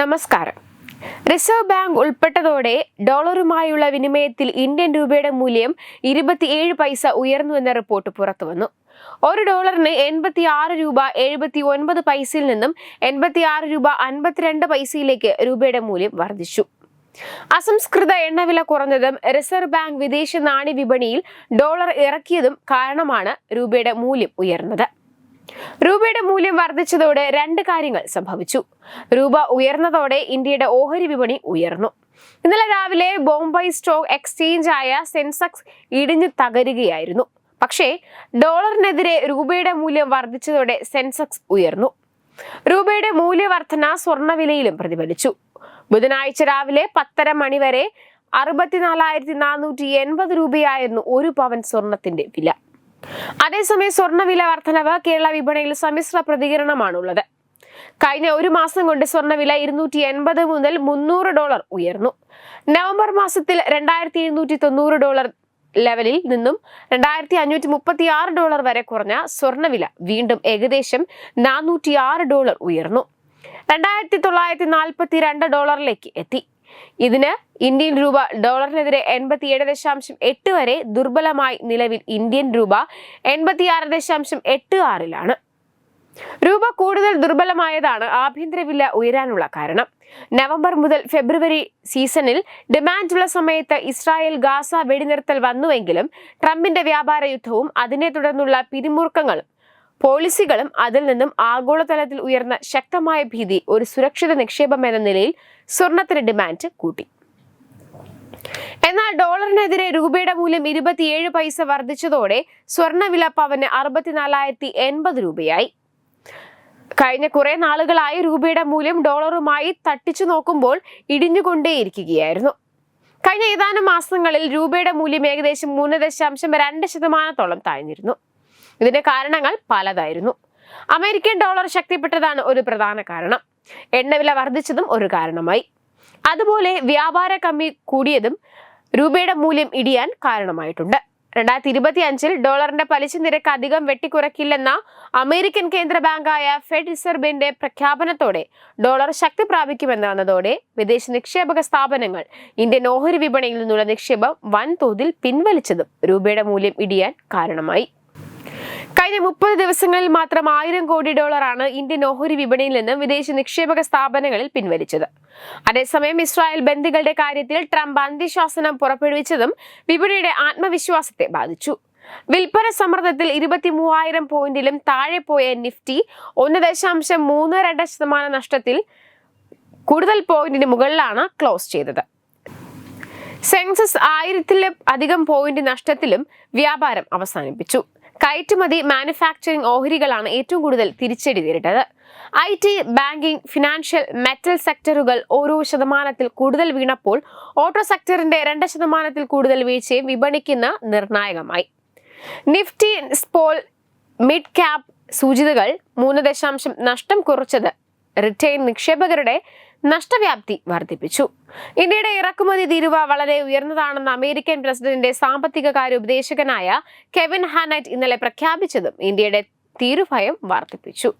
നമസ്കാരം. Reserve bank ഉൾപ്പെട്ടതോടെ ഡോളറുമായുള്ള വിനിമയത്തിൽ ഇന്ത്യൻ രൂപയുടെ മൂല്യം ഇരുപത്തിയേഴ് പൈസ ഉയർന്നു എന്ന റിപ്പോർട്ട് പുറത്തുവന്നു. ഒരു ഡോളറിന് എൺപത്തി ആറ് രൂപ എഴുപത്തി ഒൻപത് പൈസയിൽ നിന്നും എൺപത്തി ആറ് രൂപ അൻപത്തിരണ്ട് പൈസയിലേക്ക് രൂപയുടെ മൂല്യം വർദ്ധിച്ചു. അസംസ്കൃത എണ്ണവില കുറഞ്ഞതും റിസർവ് ബാങ്ക് വിദേശ നാണ്യ വിപണിയിൽ ഡോളർ ഇറക്കിയതും കാരണമാണ് രൂപയുടെ മൂല്യം ഉയർന്നത്. രൂപയുടെ മൂല്യം വർദ്ധിച്ചതോടെ രണ്ട് കാര്യങ്ങൾ സംഭവിച്ചു. രൂപ ഉയർന്നതോടെ ഇന്ത്യയുടെ ഓഹരി വിപണി ഉയർന്നു. ഇന്നലെ രാവിലെ ബോംബെ സ്റ്റോക്ക് എക്സ്ചേഞ്ച് ആയ സെൻസെക്സ് ഇടിഞ്ഞു തകരുകയായിരുന്നു. പക്ഷേ ഡോളറിനെതിരെ രൂപയുടെ മൂല്യം വർദ്ധിച്ചതോടെ സെൻസെക്സ് ഉയർന്നു. രൂപയുടെ മൂല്യവർധന സ്വർണവിലയിലും പ്രതിഫലിച്ചു. ബുധനാഴ്ച രാവിലെ പത്തര മണിവരെ അറുപത്തിനാലായിരത്തി നാനൂറ്റി എൺപത് രൂപയായിരുന്നു ഒരു പവൻ സ്വർണത്തിന്റെ വില. അതേസമയം സ്വർണവില വർധനവ് കേരള വിപണിയിൽ സമ്മിശ്ര പ്രതികരണമാണുള്ളത്. കഴിഞ്ഞ ഒരു മാസം കൊണ്ട് സ്വർണവില ഇരുന്നൂറ്റി എൺപത് മുതൽ മുന്നൂറ് ഡോളർ ഉയർന്നു. നവംബർ മാസത്തിൽ രണ്ടായിരത്തി എഴുന്നൂറ്റി തൊണ്ണൂറ് ഡോളർ ലെവലിൽ നിന്നും രണ്ടായിരത്തി അഞ്ഞൂറ്റി മുപ്പത്തി ആറ് ഡോളർ വരെ കുറഞ്ഞ സ്വർണവില വീണ്ടും ഏകദേശം നാനൂറ്റി ആറ് ഡോളർ ഉയർന്നു. രണ്ടായിരത്തി തൊള്ളായിരത്തി നാൽപ്പത്തി രണ്ട് ഡോളറിലേക്ക് എത്തി. ഇതിന് ഇന്ത്യൻ രൂപ ഡോളറിനെതിരെ എൺപത്തിയേഴ് ദശാംശം എട്ട് വരെ ദുർബലമായി നിലവിൽ ഇന്ത്യൻ രൂപ എൺപത്തിയാറ് ദശാംശം എട്ട് ആറിലാണ്. രൂപ കൂടുതൽ ദുർബലമായതാണ് ആഭ്യന്തര വില ഉയരാനുള്ള കാരണം. നവംബർ മുതൽ ഫെബ്രുവരി സീസണിൽ ഡിമാൻഡുള്ള സമയത്ത് ഇസ്രായേൽ ഗാസ വെടിനിർത്തൽ വന്നുവെങ്കിലും ട്രംപിന്റെ വ്യാപാര യുദ്ധവും അതിനെ തുടർന്നുള്ള പിരിമുറുക്കങ്ങളും പോളിസികളും അതിൽ നിന്നും ആഗോളതലത്തിൽ ഉയർന്ന ശക്തമായ ഭീതി ഒരു സുരക്ഷിത നിക്ഷേപം എന്ന നിലയിൽ സ്വർണത്തിന് ഡിമാൻഡ് കൂട്ടി. എന്നാൽ ഡോളറിനെതിരെ രൂപയുടെ മൂല്യം ഇരുപത്തിയേഴ് പൈസ വർദ്ധിച്ചതോടെ സ്വർണവില പവന് അറുപത്തിനാലായിരത്തി എൺപത് രൂപയായി. കഴിഞ്ഞ കുറെ നാളുകളായി രൂപയുടെ മൂല്യം ഡോളറുമായി തട്ടിച്ചു നോക്കുമ്പോൾ ഇടിഞ്ഞുകൊണ്ടേയിരിക്കുകയായിരുന്നു. കഴിഞ്ഞ ഏതാനും മാസങ്ങളിൽ രൂപയുടെ മൂല്യം ഏകദേശം മൂന്ന് ദശാംശം രണ്ട് ശതമാനത്തോളം താഴ്ന്നിരുന്നു. ഇതിന്റെ കാരണങ്ങൾ പലതായിരുന്നു. അമേരിക്കൻ ഡോളർ ശക്തിപ്പെട്ടതാണ് ഒരു പ്രധാന കാരണം. എണ്ണവില വർദ്ധിച്ചതും ഒരു കാരണമായി. അതുപോലെ വ്യാപാര കമ്മി കൂടിയതും രൂപയുടെ മൂല്യം ഇടിയാൻ കാരണമായിട്ടുണ്ട്. രണ്ടായിരത്തി ഇരുപത്തി അഞ്ചിൽ ഡോളറിന്റെ പലിശ നിരക്ക് അധികം വെട്ടിക്കുറയ്ക്കില്ലെന്ന അമേരിക്കൻ കേന്ദ്ര ബാങ്കായ ഫെഡ് റിസർവ് ബാങ്കിന്റെ പ്രഖ്യാപനത്തോടെ ഡോളർ ശക്തി പ്രാപിക്കുമെന്നതോടെ വിദേശ നിക്ഷേപക സ്ഥാപനങ്ങൾ ഇന്ത്യൻ ഓഹരി വിപണിയിൽ നിന്നുള്ള നിക്ഷേപം വൻതോതിൽ പിൻവലിച്ചതും രൂപയുടെ മൂല്യം ഇടിയാൻ കാരണമായി. കഴിഞ്ഞ മുപ്പത് ദിവസങ്ങളിൽ മാത്രം ആയിരം കോടി ഡോളറാണ് ഇന്ത്യൻ ഓഹരി വിപണിയിൽ നിന്ന് വിദേശ നിക്ഷേപക സ്ഥാപനങ്ങളിൽ പിൻവലിച്ചത്. അതേസമയം ഇസ്രായേൽ ബന്ദികളുടെ കാര്യത്തിൽ ട്രംപ് അന്ത്യശാസനം പുറപ്പെടുവിച്ചതും വിപണിയുടെ ആത്മവിശ്വാസത്തെ ബാധിച്ചു. വിൽപ്പന സമ്മർദ്ദത്തിൽ ഇരുപത്തി മൂവായിരം പോയിന്റിലും താഴെ പോയ നിഫ്റ്റി ഒന്ന് ദശാംശം മൂന്ന് രണ്ട് ശതമാനം നഷ്ടത്തിൽ കൂടുതൽ പോയിന്റിന് മുകളിലാണ് ക്ലോസ് ചെയ്തത്. സെൻസസ് ആയിരത്തിലധികം പോയിന്റ് നഷ്ടത്തിലും വ്യാപാരം അവസാനിപ്പിച്ചു. കയറ്റുമതി മാനുഫാക്ചറിംഗ് ഓഹരികളാണ് ഏറ്റവും കൂടുതൽ തിരിച്ചടി നേരിട്ടത്. I T banking financial metal സെക്ടറുകൾ ഓരോ ശതമാനത്തിൽ കൂടുതൽ വീണപ്പോൾ ഓട്ടോ സെക്ടറിന്റെ രണ്ട് ശതമാനത്തിൽ കൂടുതൽ വീഴ്ചയും വിപണിക്കുന്ന നിർണായകമായി. നിഫ്റ്റി സ്പോൾ മിഡ് ക്യാപ് സൂചിതകൾ മൂന്ന് ദശാംശം നഷ്ടം കുറച്ചത് റിറ്റെയിൻ നിക്ഷേപകരുടെ നഷ്ടവ്യാപ്തി വർദ്ധിപ്പിച്ചു. ഇന്ത്യയുടെ ഇറക്കുമതി തീരുവ വളരെ ഉയർന്നതാണെന്ന് അമേരിക്കൻ പ്രസിഡന്റിന്റെ സാമ്പത്തിക കാര്യ ഉപദേശകനായ കെവിൻ ഹാനറ്റ് ഇന്നലെ പ്രഖ്യാപിച്ചതും ഇന്ത്യയുടെ തീരുഭയം വർദ്ധിപ്പിച്ചു.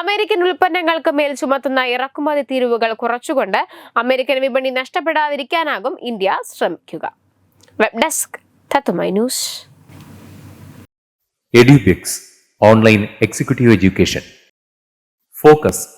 അമേരിക്കൻ ഉൽപ്പന്നങ്ങൾക്ക് മേൽ ചുമത്തുന്ന ഇറക്കുമതി തീരുവകൾ കുറച്ചുകൊണ്ട് അമേരിക്കൻ വിപണി നഷ്ടപ്പെടാതിരിക്കാനാകും ഇന്ത്യ ശ്രമിക്കുക. Web desk news. Online executive education. Focus